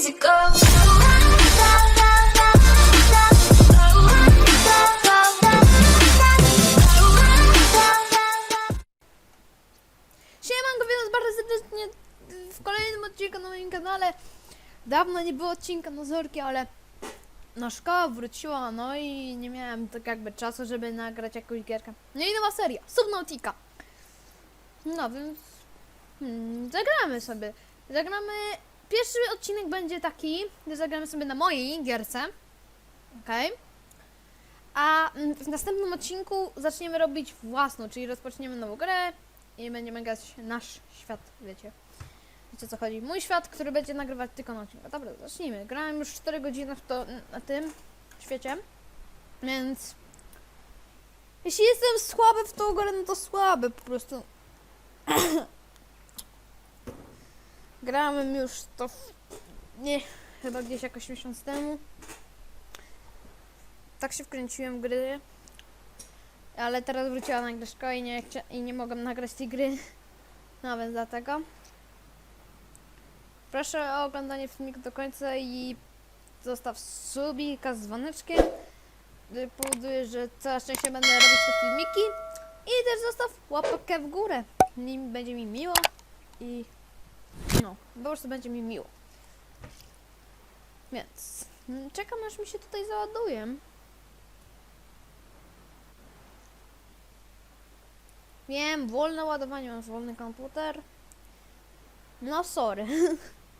easy go. Siemanko, witam bardzo serdecznie w kolejnym odcinku na moim kanale. Dawno nie było odcinka na Zorki, ale no szkoła wróciła, no i nie miałem tak jakby czasu, żeby nagrać jakąś gierkę. No i nowa seria, Subnautica. No więc hmm, zagramy sobie. Zagramy, pierwszy odcinek będzie taki, że zagramy sobie na mojej gierce. Okej. A mm, w następnym odcinku zaczniemy robić własną, czyli rozpoczniemy nową grę, i będziemy grać nasz świat, wiecie. Wiecie co chodzi? Mój świat, który będzie nagrywać tylko na odcinku. Dobra, zacznijmy. Grałem już 4 godziny w to, na tym świecie, więc jeśli jestem słaby w tą grę, no to słaby po prostu. Grałem już to w... nie, chyba gdzieś jakoś miesiąc temu. Tak się wkręciłem w gry, ale teraz wróciła nagle szkoła i nie, i nie mogłem nagrać tej gry. No więc dlatego. Proszę o oglądanie filmiku do końca i zostaw subika z dzwoneczkiem. Powoduje, że coraz częściej będę robić te filmiki. I też zostaw łapkę w górę. Nim będzie mi miło. I no, po prostu będzie mi miło. Więc mm, czekam aż mi się tutaj załaduje. Wiem, wolne ładowanie, masz wolny komputer. No sorry.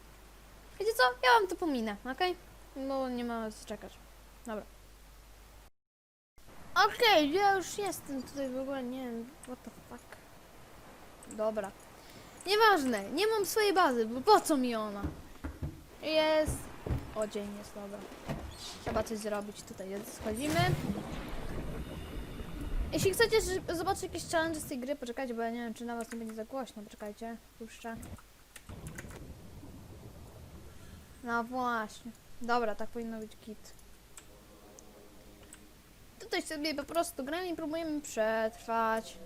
Wiecie co? Ja wam to pominę, okej? Bo nie ma co czekać. Dobra. Okej, ja już jestem tutaj w ogóle, nie wiem, what the fuck. Dobra. Nieważne, nie mam swojej bazy, bo po co mi ona? Jest... O, dzień jest, dobra. Trzeba coś zrobić tutaj, więc schodzimy. Jeśli chcecie zobaczyć jakieś challenge z tej gry, poczekajcie, bo ja nie wiem, czy na was nie będzie za głośno. Poczekajcie, puszczę. No właśnie. Dobra, tak powinno być kit. Tutaj sobie po prostu gramy i próbujemy przetrwać.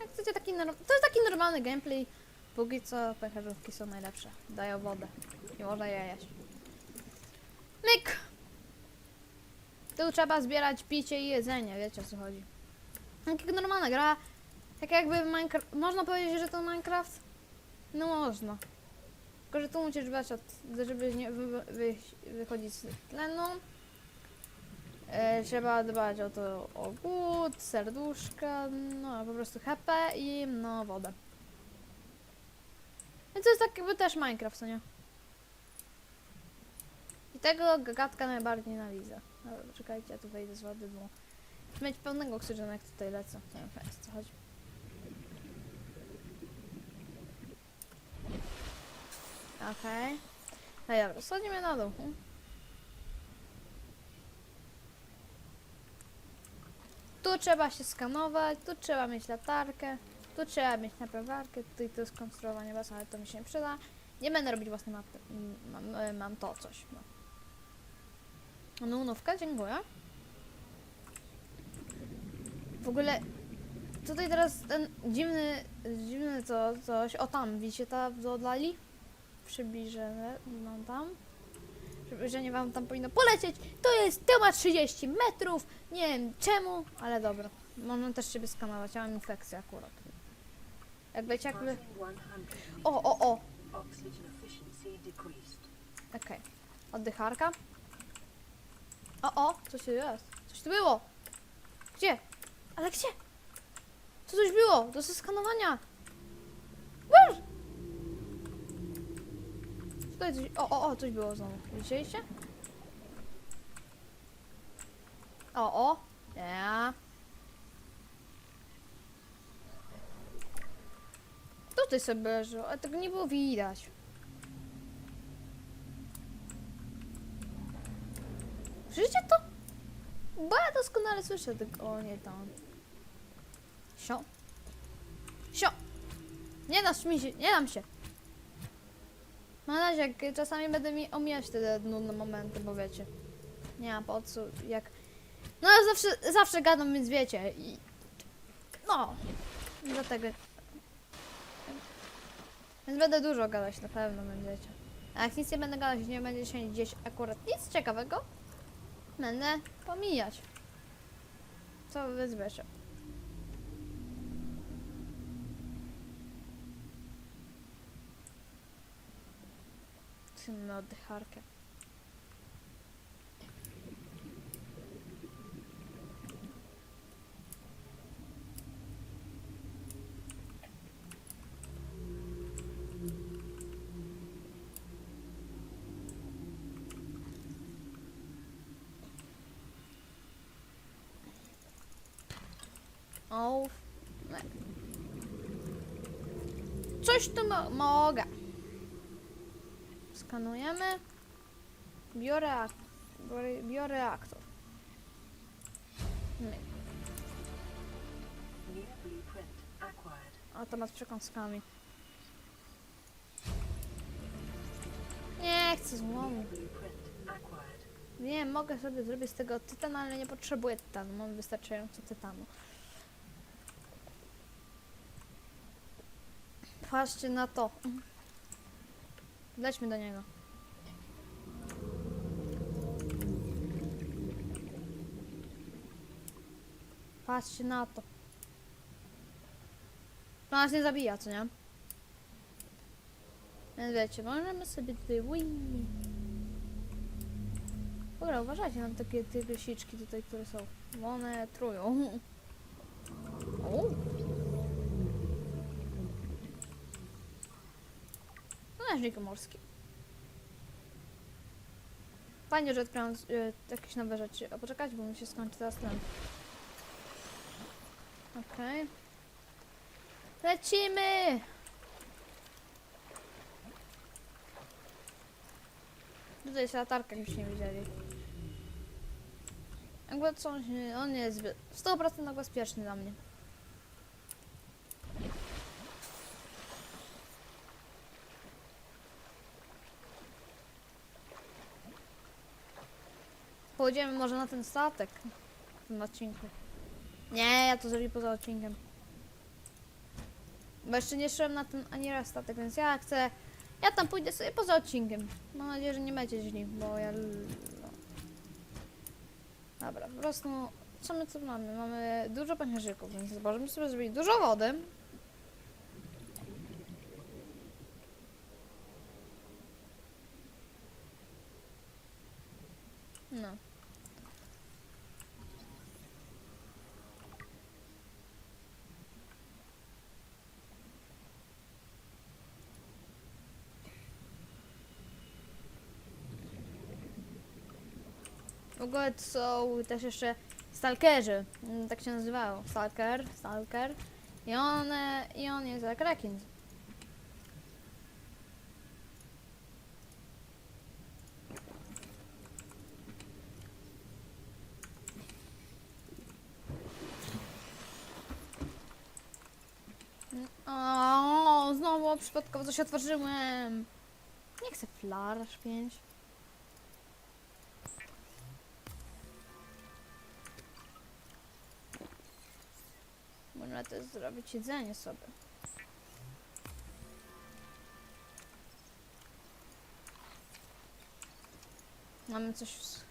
Jak chcecie taki To jest taki normalny gameplay. Póki co pęcherzówki są najlepsze. Dają wodę. Nie można je jeść. Myk! Tu trzeba zbierać picie i jedzenie, wiecie o co chodzi. Tak jak normalna gra. Tak jakby Minecraft. Można powiedzieć, że to Minecraft? No można. Tylko, że tu musisz dbać od, żeby nie wy, wy, wychodzić z tlenu. E, trzeba dbać o to, o głód, serduszka, no po prostu HP i no wodę. Więc to jest tak jakby też Minecraft, co nie? I tego gagatka najbardziej nienawidzę. Dobra, czekajcie, ja tu wejdę z wody, bo Muszę mieć pełnego oksygenu, jak tutaj lecę. Nie wiem, fajnie, co chodzi. Okej. No i dobra, schodzimy na dół. Tu trzeba się skanować, tu trzeba mieć latarkę, tu trzeba mieć naprawarkę, tutaj to jest konstruowanie basu, ale to mi się nie przyda. Nie będę robić własnej mapy. Mm, Mam, e, mam to coś. No. Nunówka, dziękuję. W ogóle tutaj teraz ten dziwny, dziwny co, coś, o tam, widzicie ta w oddali? Przybliżę wam tam. Przybliżenie wam tam powinno polecieć. To jest temat 30 metrów. Nie wiem czemu, ale dobra. Można też siebie skanować, ja mam infekcję akurat. Jak wiecie, jakby... O, o, o! Okej. Oddycharka. O, o! Coś tu jest. Coś tu było! Gdzie? Ale gdzie? Co coś było? Do zeskanowania! Wiesz? Tutaj coś... O, o, o! Coś było znowu. Widzieliście? O, o! Ja. Tutaj sobie leży, ale tego nie było widać. Słyszycie to? Bo ja doskonale słyszę tylko... O, nie tam. Sio. Sio. Nie dasz mi się, nie dam się. Mam nadzieję, jak czasami będę mi omijać te nudne momenty, bo wiecie. Nie ma po co, jak... No ja zawsze, zawsze gadam, więc wiecie. I... No. Dlatego... Więc będę dużo gadać, na pewno będziecie. A jak nic nie będę gadać, nie będzie się gdzieś akurat nic ciekawego, będę pomijać. Co wy zbierzecie. Oddycharkę. Coś tu mo mogę. Skanujemy. Biorę, ak biorę, biorę aktor. Myk. New blueprint acquired. Automat przekąskami. Nie chcę złomu. Nie, mogę sobie zrobić z tego tytan, ale nie potrzebuję tytanu. Mam wystarczająco tytanu. Patrzcie na to. Lećmy do niego. Patrzcie na to. To nas nie zabija, co nie? Więc wiecie, możemy sobie tutaj... Ogóle uważajcie na takie tygrysiczki tutaj, które są. One trują. Należnik morski. Fajnie, że odkryłam y, jakieś nowe rzeczy. A poczekać, bo mi się skończy teraz ten. Okej. Lecimy! Tutaj jest latarka, jakbyście nie widzieli. Jakby co, on jest zbyt- 100% bezpieczny dla mnie. Pójdziemy może na ten statek w tym odcinku. Nie, ja to zrobię poza odcinkiem. Bo jeszcze nie szedłem na ten ani raz statek, więc ja chcę ja tam pójdę sobie poza odcinkiem. Mam nadzieję, że nie będzie źli, bo ja... No. Dobra, po prostu... Co my tu mamy? Mamy dużo pęcherzyków, więc możemy sobie zrobić dużo wody. No. W ogóle to są też jeszcze stalkerzy, mm, tak się nazywało, stalker, stalker. I on, e, i on jest jak rekin. O, znowu przypadkowo coś otworzyłem. Nie chcę flash 5. Można też zrobić jedzenie sobie. Mamy coś w...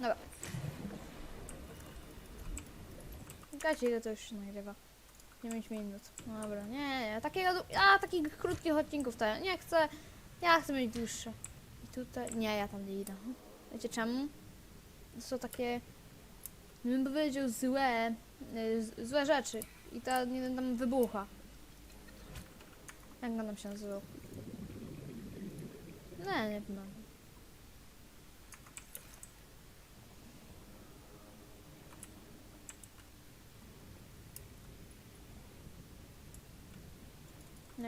Dobra. Gacie, ile to już się nagrywa? 9 minut. No Dobra, nie, nie, takiego, ja takich krótkich odcinków to ja nie chcę. Ja chcę mieć dłuższe. I tutaj, nie, ja tam nie idę. Wiecie czemu? To są takie, bym powiedział, złe, z- złe rzeczy. I to nie tam wybucha. Jak on tam się nazywał? Nie, nie wiem.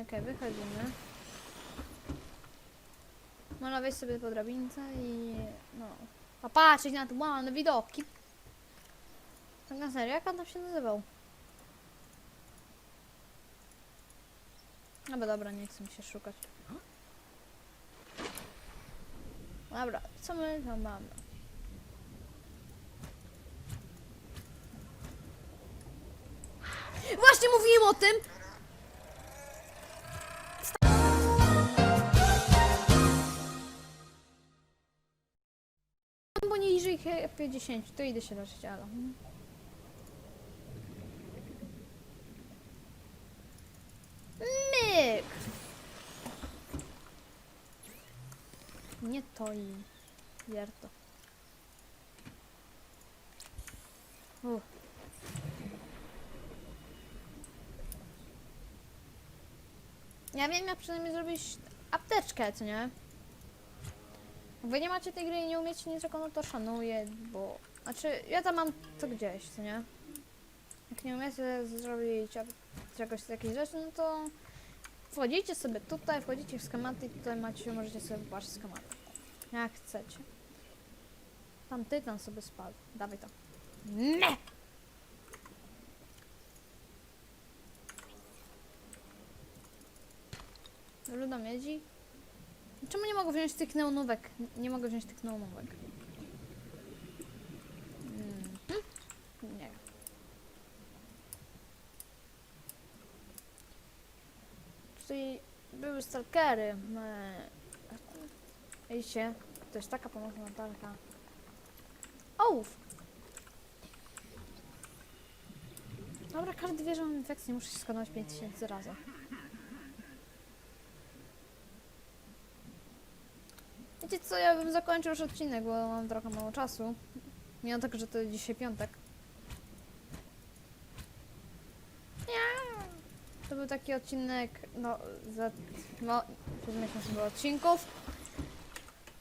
Okej, wychodzimy. Można wejść sobie po drabince i no. Popatrzeć na te ładne widoki. Tak na serio, jak on tam się nazywał? No bo dobra, nie chcę mi się szukać. Dobra, co my tam mamy? Właśnie mówiłem o tym! HP 10, to idę się leczyć, ale... Myk! Nie to i... Wierto. Uff. Ja wiem jak przynajmniej zrobić apteczkę, co nie? Wy nie macie tej gry i nie umiecie niczego, no to szanuję, bo... Znaczy, ja tam mam to gdzieś, co nie? Jak nie umiecie zrobić czegoś takiej rzeczy, no to... Wchodzicie sobie tutaj, wchodzicie w schematy i tutaj macie, możecie sobie zobaczyć schematy. Jak chcecie. Tam tytan sobie spadł. Dawaj to. Nie! Luda miedzi. Czemu nie mogę wziąć tych neonówek? Nie mogę wziąć tych neonówek. Mhm. Nie. Tutaj były stalkery. e, Widzicie? To jest taka pomocna latarka. Ołów! Dobra, każdy wie, że mam infekcję. Muszę się skanować 5000 razy. Wiecie co, ja bym zakończył już odcinek, bo mam trochę mało czasu. Mimo tego, że to dzisiaj piątek. To był taki odcinek, no, za, no, miesiąc było odcinków.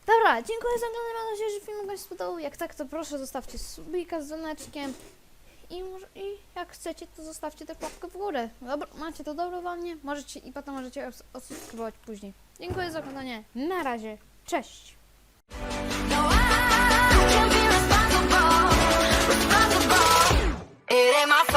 Dobra, dziękuję za oglądanie, mam nadzieję, że film Wam się spodobał. Jak tak, to proszę zostawcie subika z dzwoneczkiem. I, może, I jak chcecie, to zostawcie też łapkę w górę. Dobra, macie to dobrowolnie, możecie i potem możecie odsubskrybować później. Dziękuję za oglądanie. Na razie. Cześć! It ain't my fault.